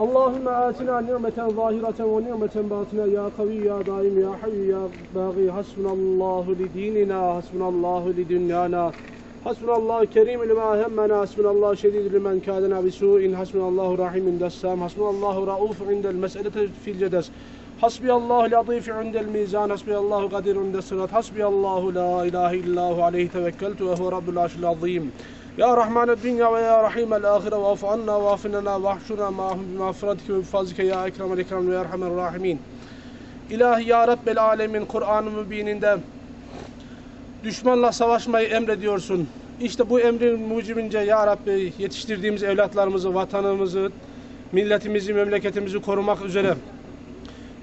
اللهم آتنا نعمة ظاهرة ونعمة باطنة يا قوي يا دائم يا حي يا باغي. حسبنا الله لديننا حسبنا الله لدنيانا حسبنا الله كريم لما همنا حسبنا الله شديد لمن كادنا بسوء حسبنا الله رحيم عند السام حسبنا الله رؤوف عند المسألة في الجدس. Hasbiyallahu latifi indel mizan, hasbiyallahu kadirun indel sırat, hasbiyallahu la ilahe illahu aleyhi tevekkeltu ve huve rabbul arşil azim. Ya Rahmanet dünya ve ya Rahimel ahire ve afanna ve afinana ve ahşuna ma'ahum bimağfiretike ve fazlike ya ekremel ekrem ve erhamer rahimin. İlahi ya Rabbel alemin Kur'an-ı Mübin'inde düşmanla savaşmayı emrediyorsun. İşte bu emrin mucibince ya Rabbi yetiştirdiğimiz evlatlarımızı, vatanımızı, milletimizi, memleketimizi korumak üzere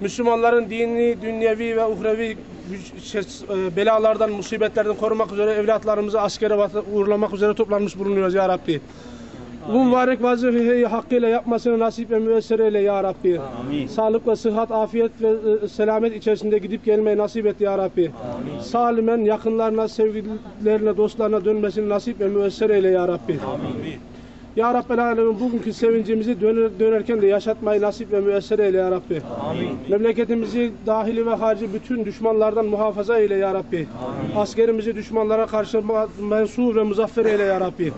Müslümanların dini, dünyevi ve uhrevi şey, e, belalardan, musibetlerden korumak üzere evlatlarımızı askere uğurlamak üzere toplanmış bulunuyoruz ya Rabbi. Bu mübarek vazifeyi hakkıyla yapmasını nasip ve müyesser eyle ya Rabbi. Sağlık ve sıhhat, afiyet ve e, selamet içerisinde gidip gelmeyi nasip et ya Rabbi. Salimen yakınlarına, sevgililerine, dostlarına dönmesini nasip ve müyesser eyle ya Rabbi. Ya Rabbel Alemin bugünkü sevincimizi döner, dönerken de yaşatmayı nasip ve müyesser eyle ya Rabbi. Memleketimizi dahili ve harici bütün düşmanlardan muhafaza eyle ya Rabbi. Askerimizi düşmanlara karşı mensur ve muzaffer eyle ya Rabbi.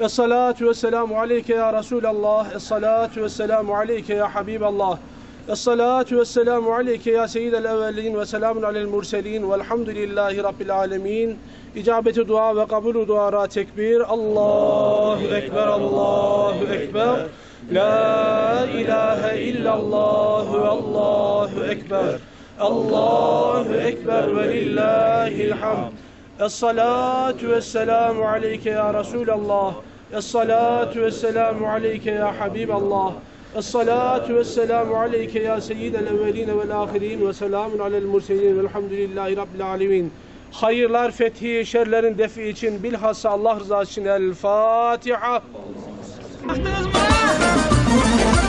Es-salatu ve selamu aleyke ya Resulallah. Es-salatu ve selamu aleyke ya Habiballah. Es-salatu ve selamu aleyke ya seyyidel evvelin ve selamun alel murselin velhamdülillahi rabbil alemin. İcabeti dua ve kabulü duara tekbir. Allahu Ekber, Allahu Ekber. La ilahe illallah ve Allahu Ekber. Allahu Ekber ve lillahil hamd. Es-salatu ve selamu aleyke ya Resulallah. Es-salatu ve selamu aleyke ya Habiballah. Es-salatu ve selamu aleyke ya seyyidel evvelin vel ahirin ve selamun alel murselin velhamdülillahi rabbil alemin. Hayırlar, fethi, şerlerin defi için bilhassa Allah rızası için El Fatiha. Yandım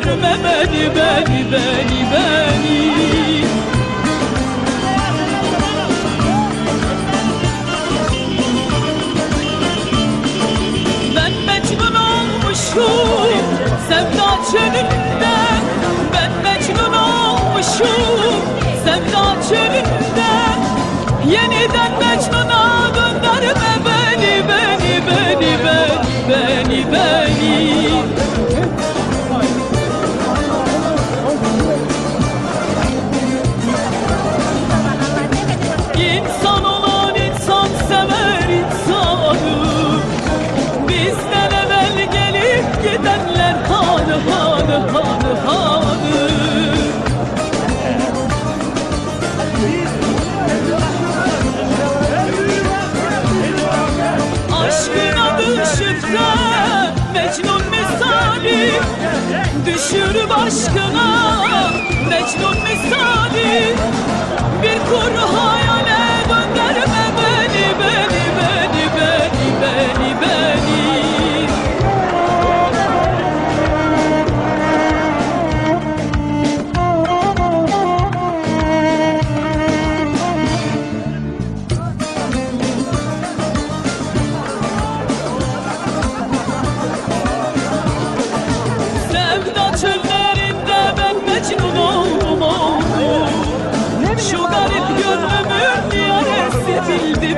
gönderme beni beni beni beni. Ben mecnun olmuşum sevda çölünde. Ben mecnun olmuşum sevda çölünde. Yeniden mecnuna gönderme beni beni beni beni beni beni Düşür başkına Mecnun misali Bir kuru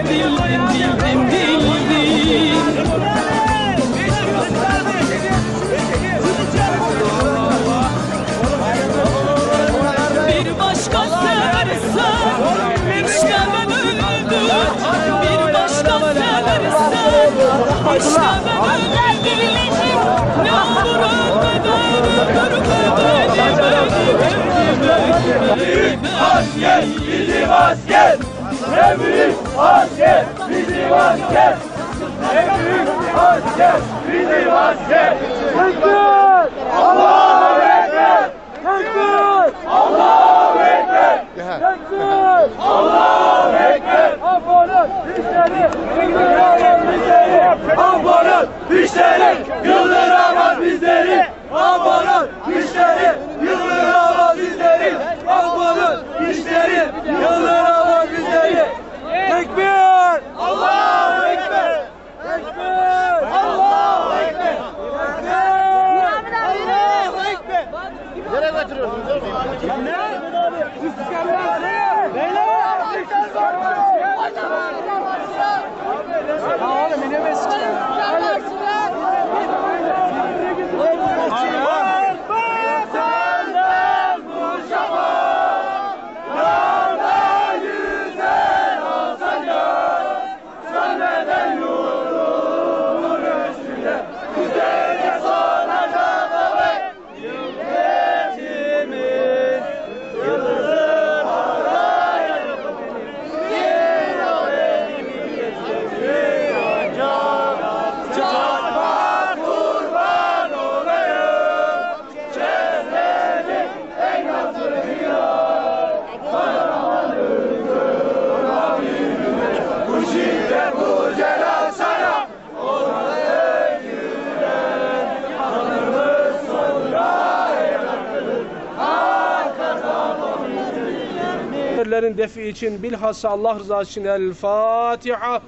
dil dil dil dil dil Bir başka seversen işte ben öldüm Bir başka seversen işte ben öldüm Ne olur öldü Asker, bizim asker, ne büyük asker. asker! En büyük asker! Bizim asker! Bizim asker! Şerlerin defi için bilhassa Allah rızası için El Fatiha.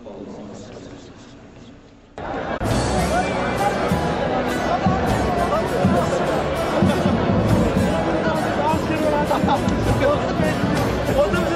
Otur.